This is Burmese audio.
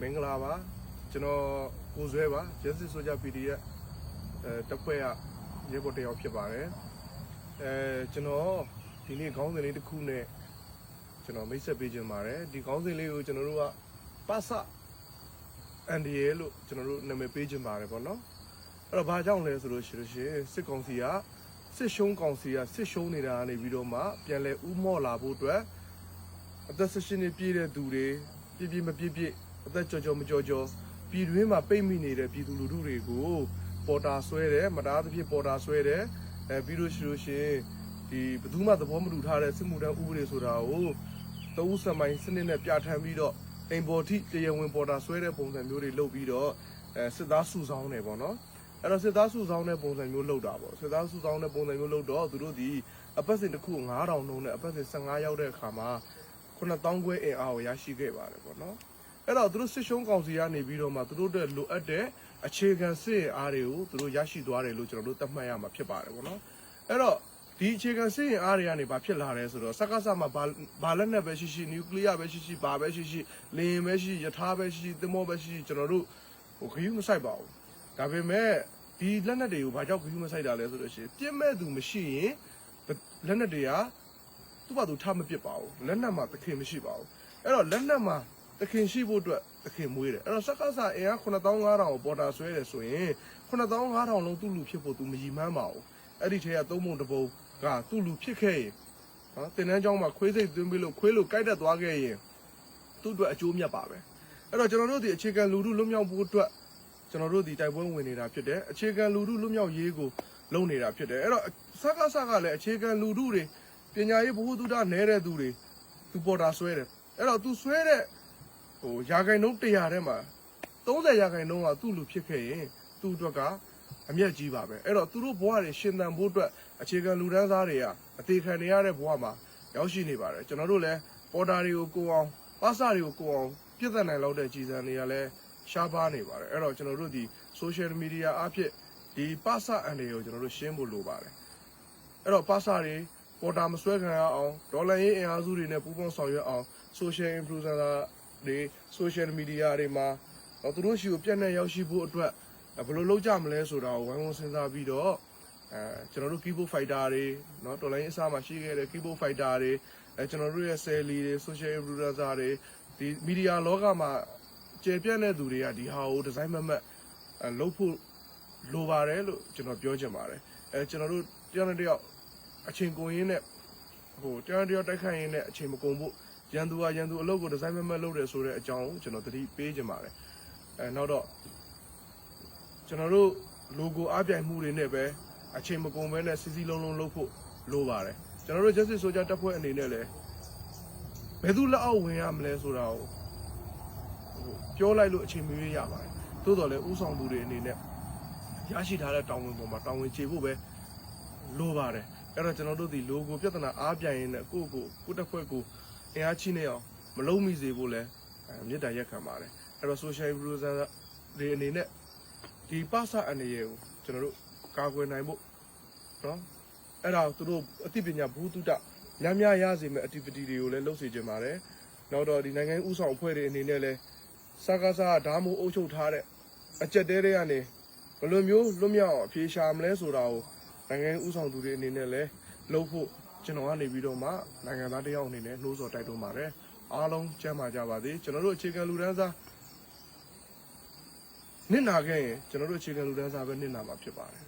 မင်္ဂလာပါကျွန်တော်ကိုဇွဲပါ Justice Soldier PDF အဲတပ်ဖွဲ့ရရေပေါ်တယောက်ဖြစ်ပါတယ်အဲကျွန်တော်ဒီနေ့ခေါင်းစဉ်လေးတစ်ခုနဲ့ကျွန်တော်မိတ်ဆက်ပေးခြင်းပါတယ်ဒီခေါင်းစဉ်လေးကိုကျွန်တော်တို့ကပါစအန်ဒီယေလို့ကျွန်တော်တို့နာမည်ပေးခြင်းပါတယ်ပေါ့နော်အဲ့တော့ဘာကြောင့်လဲဆိုလို့ရှိလို့ရှိရင်စစ်ကောင်စီကစစ်ရှုံးကောင်စီကစစ်ရှုံးနေတာကနေပြီးတော့မှပြန်လဲဥမော့လာဖို့အတွက်အသက်16နှစ်ပြည့်တဲ့သူတွေပြည့်ပြည့်မပြည့်ပြည့် အသက်ကြော်ကြော်မကြော်ကြော်ပြည်တွင်းမှာပိတ်မိနေတဲ့ပြည်သူလူထုတွေကိုပေါ်တာဆွဲတယ်မတားသဖြင့်ပေါ်တာဆွဲတယ်အဲပြီးလို့ရှိလို့ရှိရင်ဒီဘယ်သူမှသဘောမတူထားတဲ့စစ်မှုထမ်းဥပဒေဆိုတာကိုတအုပ်စမိုင်းစနစ်နဲ့ပြဋ္ဌာန်းပြီးတော့အိမ်ပေါ်ထိတရားဝင်ပေါ်တာဆွဲတဲ့ပုံစံမျိုးတွေလုပ်ပြီးတော့အဲစစ်သားစုဆောင်းတယ်ပေါ့နော်အဲ့တော့စစ်သားစုဆောင်းတဲ့ပုံစံမျိုးလုပ်တာပေါ့စစ်သားစုဆောင်းတဲ့ပုံစံမျိုးလုပ်တော့သူတို့ဒီအပတ်စဉ်တစ်ခု9000နှုန်းနဲ့အပတ်စဉ်15ရောက်တဲ့အခါမှာ9000ခွဲအင်အားကိုရရှိခဲ့ပါတယ်ပေါ့နော် အဲ့တော့သူတို့စစ်ရှုံးကောင်စီကနေပြီးတော့မှသူတို့အတွက်လိုအပ်တဲ့အခြေခံစစ်အင်အားတွေကိုသူတို့ရရှိသွားတယ်လို့ကျွန်တော်တို့သတ်မှတ်ရမှာဖြစ်ပါတယ်ပေါ့နော်အဲ့တော့ဒီအခြေခံစစ်အင်အားတွေကနေဘာဖြစ်လာလဲဆိုတော့စက္ကစမှာဘာဘာလက်နက်ပဲရှိရှိနျူကလ িয়ার ပဲရှိရှိဘာပဲရှိရှိလေယာဉ်ပဲရှိရှိယထာပဲရှိရှိသင်္ဘောပဲရှိရှိကျွန်တော်တို့ဟိုခရီးမဆိုင်ပါဘူးဒါပေမဲ့ဒီလက်နက်တွေကိုဘာကြောင့်ခရီးမဆိုင်တာလဲဆိုလို့ရှိရင်ပြစ်မဲ့သူမရှိရင်လက်နက်တွေကသူ့ဘာသူထားမပစ်ပါဘူးလက်နက်မှာတခင်မရှိပါဘူးအဲ့တော့လက်နက်မှာ တခင်ရှိဖို့အတွက်တခင်မွေးတယ်အဲ့တော့စက္ကစအင်အား9500ကိုပေါ်တာဆွဲတယ်ဆိုရင်9500လုံးသူ့လူဖြစ်ဖို့သူမရည်မှန်းပါဘူးအဲ့ဒီထဲကသုံးပုံတစ်ပုံကသူ့လူဖြစ်ခဲ့ရင်နော်တင်တန်းเจ้าမှာခွေးစိတ်သွင်းပြီးလို့ခွေးလို့ကြိုက်တတ်သွားခဲ့ရင်သူ့အတွက်အကျိုးမြတ်ပါပဲအဲ့တော့ကျွန်တော်တို့ဒီအခြေခံလူထုလွတ်မြောက်ဖို့အတွက်ကျွန်တော်တို့ဒီတိုက်ပွဲဝင်နေတာဖြစ်တယ်အခြေခံလူထုလွတ်မြောက်ရေးကိုလုပ်နေတာဖြစ်တယ်အဲ့တော့စက္ကစကလည်းအခြေခံလူထုတွေ ပညာရေးဘ ഹു တုဒနဲတဲ့သူတွေသူပေါ်တာဆွဲတယ်အဲ့တော့ तू ဆွဲတဲ့ ဟိုရာခိုင်နှုန်း100ထဲမှာ30ရာခိုင်နှုန်းကသူ့လူဖြစ်ခဲ့ရင်သူ့အတွက်ကအမျက်ကြီးပါပဲအဲ့တော့သူတို့ဘဝတွေရှင်သန်ဖို့အတွက်အခြေခံလူတန်းစားတွေကအသေးခံနေရတဲ့ဘဝမှာရောက်ရှိနေပါတယ်ကျွန်တော်တို့လည်းပေါ်တာတွေကိုကိုအောင်ပါစာတွေကိုကိုအောင်ပြည့်သက်နိုင်လောက်တဲ့ကြည်စံတွေကလည်းရှားပါနေပါတယ်အဲ့တော့ကျွန်တော်တို့ဒီ social media အဖြစ်ဒီပါစာအန်တွေကိုကျွန်တော်တို့ရှင်းဖို့လိုပါတယ်အဲ့တော့ပါစာတွေပေါ်တာမဆွဲခံရအောင်ဒေါ်လာရေးအင်အားစုတွေနဲ့ပူးပေါင်းဆောင်ရွက်အောင် social influencer တွေ social media တွေမှာတော့သူတို့ရှိကိုပြန့်နှံ့ရောက်ရှိဖို့အတွက်ဘယ်လိုလုပ်ကြမလဲဆိုတာကိုဝိုင်းဝန်းစဉ်းစားပြီးတော့အဲကျွန်တော်တို့ keyboard fighter တွေเนาะတော်လိုင်းအစားမှာရှိခဲ့တဲ့ keyboard fighter တွေအဲကျွန်တော်တို့ရဲ့ selly တွေ social influencer တွေဒီ media လောကမှာကျေပြန့်တဲ့သူတွေကဒီဟာကို design မမတ်အဲလုပ်ဖို့လိုပါတယ်လို့ကျွန်တော်ပြောချင်ပါတယ်အဲကျွန်တော်တို့တယောက်နဲ့တယောက် အချိန်ကုန်ရင်းနဲ့ဟိုတရားတရားတိုက်ခိုက်ရင်းနဲ့အချိန်မကုန်ဖို့ ရန်သူကရန်သူအလုပ်ကိုဒီဇိုင်းမမတ်လုပ်တယ်ဆိုတဲ့အကြောင်းကိုကျွန်တော်သတိပေးခြင်းပါတယ်အဲနောက်တော့ကျွန်တော်တို့ logo အပြိုင်မှုတွေနဲ့ပဲအချိန်မကုန်ဘဲနဲ့စီစီလုံးလုံးလုပ်ဖို့လိုပါတယ်ကျွန်တော်တို့ justice soldier တပ်ဖွဲ့အနေနဲ့လည်းဘယ်သူလက်အောက်ဝင်ရမလဲဆိုတာကိုဟိုပြောလိုက်လို့အချိန်မရွေးရပါတယ်သို့တော်လည်းဥဆောင်သူတွေအနေနဲ့ရရှိထားတဲ့တောင်းဝန်ပေါ်မှာတောင်းဝန်ခြေဖို့ပဲလိုပါတယ်အဲ့တော့ကျွန်တော်တို့ဒီ logo ပြဿနာအားပြိုင်ရင်းနဲ့ကိုယ့်ကိုကိုယ့်တစ်ဖွဲ့ကို အင်အားချိနေအောင်မလုံးမိစေဖို့လဲအဲမြစ်တာရက်ခံပါတယ်အဲ့တော့ social influencer တွေအနေနဲ့ဒီပါစာအနေရကိုကျွန်တော်တို့ကာကွယ်နိုင်ဖို့နော်အဲ့ဒါသူတို့အသိပညာဘူးတုတများများရစေမဲ့ activity တွေကိုလည်းလုပ်စေချင်ပါတယ်နောက်တော့ဒီနိုင်ငံဥဆောင်အဖွဲ့တွေအနေနဲ့လည်းစကားစားဓာမိုးအုပ်ချုပ်ထားတဲ့အကြက်တဲတွေကနေဘယ်လိုမျိုးလွတ်မြောက်အောင်အပြေရှာမလဲဆိုတာကိုနိုင်ငံဥဆောင်သူတွေအနေနဲ့လည်းလှုပ်ဖို့ ကျွန်တော်ကနေပြီးတော့မှနိုင်ငံသားတယောက်အနေနဲ့နှိုးဆော်တိုက်တွန်းပါတယ်အားလုံးကျမ်းမာကြပါစေကျွန်တော်တို့အခြေခံလူတန်းစားနစ်နာခဲ့ရင်ကျွန်တော်တို့အခြေခံလူတန်းစားပဲနစ်နာမှာဖြစ်ပါတယ်